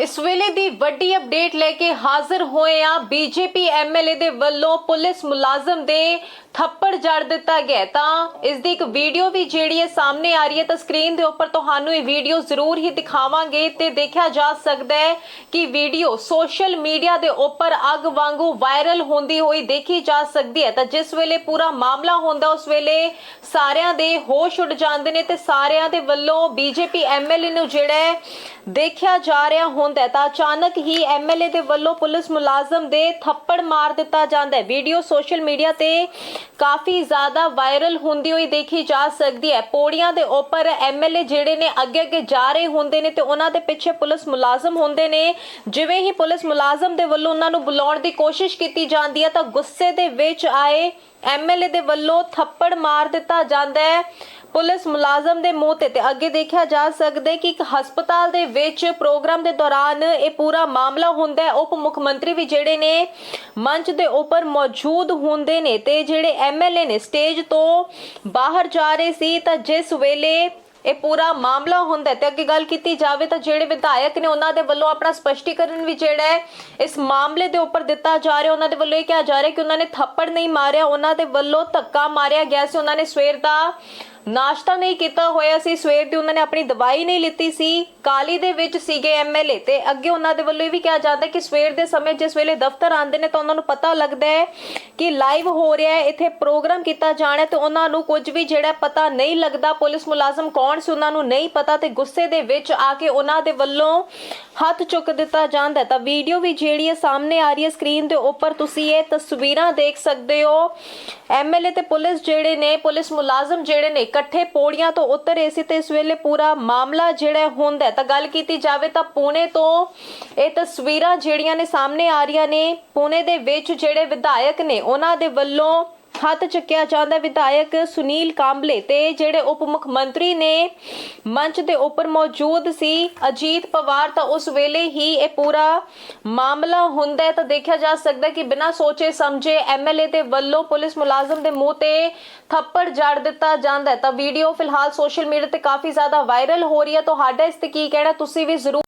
ਇਸ ਵੇਲੇ ਦੀ ਵੱਡੀ ਅਪਡੇਟ ਲੈ ਕੇ ਹਾਜ਼ਰ ਹੋਏ ਆ ਬੀਜੇਪੀ ਐਮਐਲਏ ਦੇ ਵੱਲੋਂ ਪੁਲਿਸ ਮੁਲਾਜ਼ਮ ਦੇ ਥੱਪੜ ਜੜ ਦਿੱਤਾ ਗਿਆ ਤਾਂ ਇਸ ਦੀ ਇੱਕ ਵੀਡੀਓ ਵੀ ਜਿਹੜੀ ਹੈ ਸਾਹਮਣੇ ਆ ਰਹੀ ਹੈ ਤਾਂ ਸਕਰੀਨ ਦੇ ਉੱਪਰ ਤੁਹਾਨੂੰ ਇਹ ਵੀਡੀਓ ਜ਼ਰੂਰ ਹੀ ਦਿਖਾਵਾਂਗੇ ਤੇ ਦੇਖਿਆ ਜਾ ਸਕਦਾ ਹੈ ਕਿ ਵੀਡੀਓ ਸੋਸ਼ਲ ਮੀਡੀਆ ਦੇ ਉੱਪਰ ਅੱਗ ਵਾਂਗੂ ਵਾਇਰਲ ਹੁੰਦੀ ਹੋਈ ਦੇਖੀ ਜਾ ਸਕਦੀ ਹੈ। ਤਾਂ ਜਿਸ ਵੇਲੇ ਪੂਰਾ ਮਾਮਲਾ ਹੁੰਦਾ, ਉਸ ਵੇਲੇ ਸਾਰਿਆਂ ਦੇ ਹੋਸ਼ ਉੱਡ ਜਾਂਦੇ ਨੇ ਤੇ ਸਾਰਿਆਂ ਦੇ ਵੱਲੋਂ ਬੀਜੇਪੀ ਐਮਐਲਏ ਨੂੰ ਜਿਹੜਾ ਦੇਖਿਆ ਜਾ ਰਿਹਾ ਹੁੰਦਾ ਹੈ, ਤਾਂ ਅਚਾਨਕ ਹੀ ਐਮਐਲਏ ਦੇ ਵੱਲੋਂ ਪੁਲਿਸ ਮੁਲਾਜ਼ਮ ਦੇ ਥੱਪੜ ਮਾਰ ਦਿੱਤਾ ਜਾਂਦਾ ਹੈ। ਵੀਡੀਓ ਸੋਸ਼ਲ ਮੀਡੀਆ ਤੇ ਕਾਫੀ ਜ਼ਿਆਦਾ ਵਾਇਰਲ ਹੁੰਦੀ ਹੋਈ ਦੇਖੀ ਜਾ ਸਕਦੀ ਹੈ। ਪੌੜੀਆਂ ਦੇ ਉੱਪਰ ਐਮਐਲਏ ਜਿਹੜੇ ਨੇ ਅੱਗੇ ਅੱਗੇ ਜਾ ਰਹੇ ਹੁੰਦੇ ਨੇ ਤੇ ਉਹਨਾਂ ਦੇ ਪਿੱਛੇ ਪੁਲਿਸ ਮੁਲਾਜ਼ਮ ਹੁੰਦੇ ਨੇ। ਜਿਵੇਂ ਹੀ ਪੁਲਿਸ ਮੁਲਾਜ਼ਮ ਦੇ ਵੱਲੋਂ ਉਹਨਾਂ ਨੂੰ ਬੁਲਾਉਣ ਦੀ ਕੋਸ਼ਿਸ਼ ਕੀਤੀ ਜਾਂਦੀ ਹੈ, ਤਾਂ ਗੁੱਸੇ ਦੇ ਵਿੱਚ ਆਏ ਐਮਐਲਏ ਦੇ ਵੱਲੋਂ ਥੱਪੜ ਮਾਰ ਦਿੱਤਾ ਜਾਂਦਾ ਹੈ। ਪੁਲਿਸ ਮੁਲਾਜ਼ਮ ਦੇ ਮੂੰਹ ਤੇ ਤੇ ਅੱਗੇ ਦੇਖਿਆ ਜਾ ਸਕਦਾ ਕਿ ਇੱਕ ਹਸਪਤਾਲ ਦੇ ਵਿੱਚ ਪ੍ਰੋਗਰਾਮ ਦੇ ਦੌਰਾਨ ਇਹ ਪੂਰਾ ਮਾਮਲਾ ਹੁੰਦਾ ਹੈ। ਉਪ ਮੁੱਖ ਮੰਤਰੀ ਵੀ ਜਿਹੜੇ ਨੇ ਮੰਚ ਦੇ ਉੱਪਰ ਮੌਜੂਦ ਹੁੰਦੇ ਨੇ ਤੇ ਜਿਹੜੇ ਐਮਐਲਏ ਨੇ ਸਟੇਜ ਤੋਂ ਬਾਹਰ ਜਾ ਰਹੇ ਸੀ ਤਾਂ ਜਿਸ ਵੇਲੇ ਇਹ ਪੂਰਾ ਮਾਮਲਾ ਹੁੰਦਾ ਤੇ ਅੱਗੇ ਗੱਲ ਕੀਤੀ ਜਾਵੇ ਤਾਂ ਜਿਹੜੇ ਵਿਧਾਇਕ ਨੇ ਉਹਨਾਂ ਦੇ ਵੱਲੋਂ ਆਪਣਾ ਸਪਸ਼ਟੀਕਰਨ ਵੀ ਜਿਹੜਾ ਹੈ ਇਸ ਮਾਮਲੇ ਦੇ ਉੱਪਰ ਦਿੱਤਾ ਜਾ ਰਿਹਾ। ਉਹਨਾਂ ਦੇ ਵੱਲੋਂ ਇਹ ਕਿਹਾ ਜਾ ਰਿਹਾ ਕਿ ਉਹਨਾਂ ਨੇ ਥੱਪੜ ਨਹੀਂ ਮਾਰਿਆ, ਉਹਨਾਂ ਦੇ ਵੱਲੋਂ ਧੱਕਾ ਮਾਰਿਆ ਗਿਆ ਸੀ, ਉਹਨਾਂ ਨੇ ਸਵੇਰ ਦਾ ਨਾਸ਼ਤਾ ਨਹੀਂ ਕੀਤਾ ਹੋਇਆ ਸੀ, ਸਵੇਰ ਦੀ ਉਹਨਾਂ ਨੇ ਆਪਣੀ ਦਵਾਈ ਨਹੀਂ ਲਿੱਤੀ ਸੀ, ਕਾਲੀ ਦੇ ਵਿੱਚ ਸੀਗੇ ਐਮਐਲਏ ਤੇ ਅੱਗੇ ਉਹਨਾਂ ਦੇ ਵੱਲੋਂ ਇਹ ਵੀ ਕਿਹਾ ਜਾਂਦਾ ਕਿ ਸਵੇਰ ਦੇ ਸਮੇਂ ਜਿਸ ਵੇਲੇ ਦਫ਼ਤਰ ਆਉਂਦੇ ਨੇ ਤਾਂ ਉਹਨਾਂ ਨੂੰ ਪਤਾ ਲੱਗਦਾ ਹੈ ਕਿ ਲਾਈਵ ਹੋ ਰਿਹਾ ਹੈ, ਇੱਥੇ ਪ੍ਰੋਗਰਾਮ ਕੀਤਾ ਜਾਣਾ ਹੈ ਤੇ ਉਹਨਾਂ ਨੂੰ ਕੁਝ ਵੀ ਜਿਹੜਾ ਪਤਾ ਨਹੀਂ ਲੱਗਦਾ, ਪੁਲਿਸ ਮੁਲਾਜ਼ਮ ਕੌਣ ਸੀ ਉਹਨਾਂ ਨੂੰ ਨਹੀਂ ਪਤਾ ਤੇ ਗੁੱਸੇ ਦੇ ਵਿੱਚ ਆ ਕੇ ਉਹਨਾਂ ਦੇ ਵੱਲੋਂ ਹੱਥ ਚੁੱਕ ਦਿੱਤਾ ਜਾਂਦਾ ਤਾਂ ਵੀਡੀਓ ਵੀ ਜਿਹੜੀ ਹੈ ਸਾਹਮਣੇ ਆ ਰਹੀ ਹੈ ਸਕਰੀਨ ਦੇ ਉੱਪਰ, ਤੁਸੀਂ ਇਹ ਤਸਵੀਰਾਂ ਦੇਖ ਸਕਦੇ ਹੋ। ਐਮਐਲਏ ਤੇ ਪੁਲਿਸ ਜਿਹੜੇ ਨੇ, ਪੁਲਿਸ ਮੁਲਾਜ਼ਮ ਜਿਹੜੇ ਨੇ ਇਕੱਠੇ ਪੌੜੀਆਂ ਤੋਂ ਉਤਰੇ ਸੀ ਤੇ ਇਸ ਵੇਲੇ ਪੂਰਾ ਮਾਮਲਾ ਜਿਹੜਾ ਹੁੰਦਾ ਤਾਂ ਗੱਲ ਕੀਤੀ ਜਾਵੇ ਤਾਂ ਪੁਣੇ ਤੋਂ ਇਹ ਤਸਵੀਰਾਂ ਜਿਹੜੀਆਂ ਨੇ ਸਾਹਮਣੇ ਆ ਰਹੀਆਂ ਨੇ, ਪੁਣੇ ਦੇ ਵਿੱਚ ਜਿਹੜੇ ਵਿਧਾਇਕ ਨੇ, ਉਹਨਾਂ ਦੇ ਵੱਲੋਂ ਹੱਥ ਚੱਕਿਆ ਜਾਂਦਾ ਵਿਧਾਇਕ ਸੁਨੀਲ ਕਾਂਬਲੇ ਤੇ ਜਿਹੜੇ ਉਪ ਮੁੱਖ ਮੰਤਰੀ ਨੇ ਮੰਚ ਦੇ ਉੱਪਰ ਮੌਜੂਦ ਸੀ ਅਜੀਤ ਪਵਾਰ, ਤਾਂ ਉਸ ਵੇਲੇ ਹੀ ਇਹ ਪੂਰਾ ਮਾਮਲਾ ਹੁੰਦਾ ਹੈ। ਤਾਂ ਦੇਖਿਆ ਜਾ ਸਕਦਾ ਕਿ ਬਿਨਾਂ ਸੋਚੇ ਸਮਝੇ ਐਮਐਲਏ ਦੇ ਵੱਲੋਂ ਪੁਲਿਸ ਮੁਲਾਜ਼ਮ ਦੇ ਮੂੰਹ ਤੇ ਥੱਪੜ ਜੜ ਦਿੱਤਾ ਜਾਂਦਾ ਹੈ। ਤਾਂ ਵੀਡੀਓ ਫਿਲਹਾਲ ਸੋਸ਼ਲ ਮੀਡੀਆ ਤੇ ਕਾਫੀ ਜ਼ਿਆਦਾ ਵਾਇਰਲ ਹੋ ਰਹੀ ਹੈ। ਤੁਹਾਡਾ ਇਸ ਤੇ ਕੀ ਕਹਿਣਾ ਤੁਸੀਂ ਵੀ ਜ਼ਰੂਰ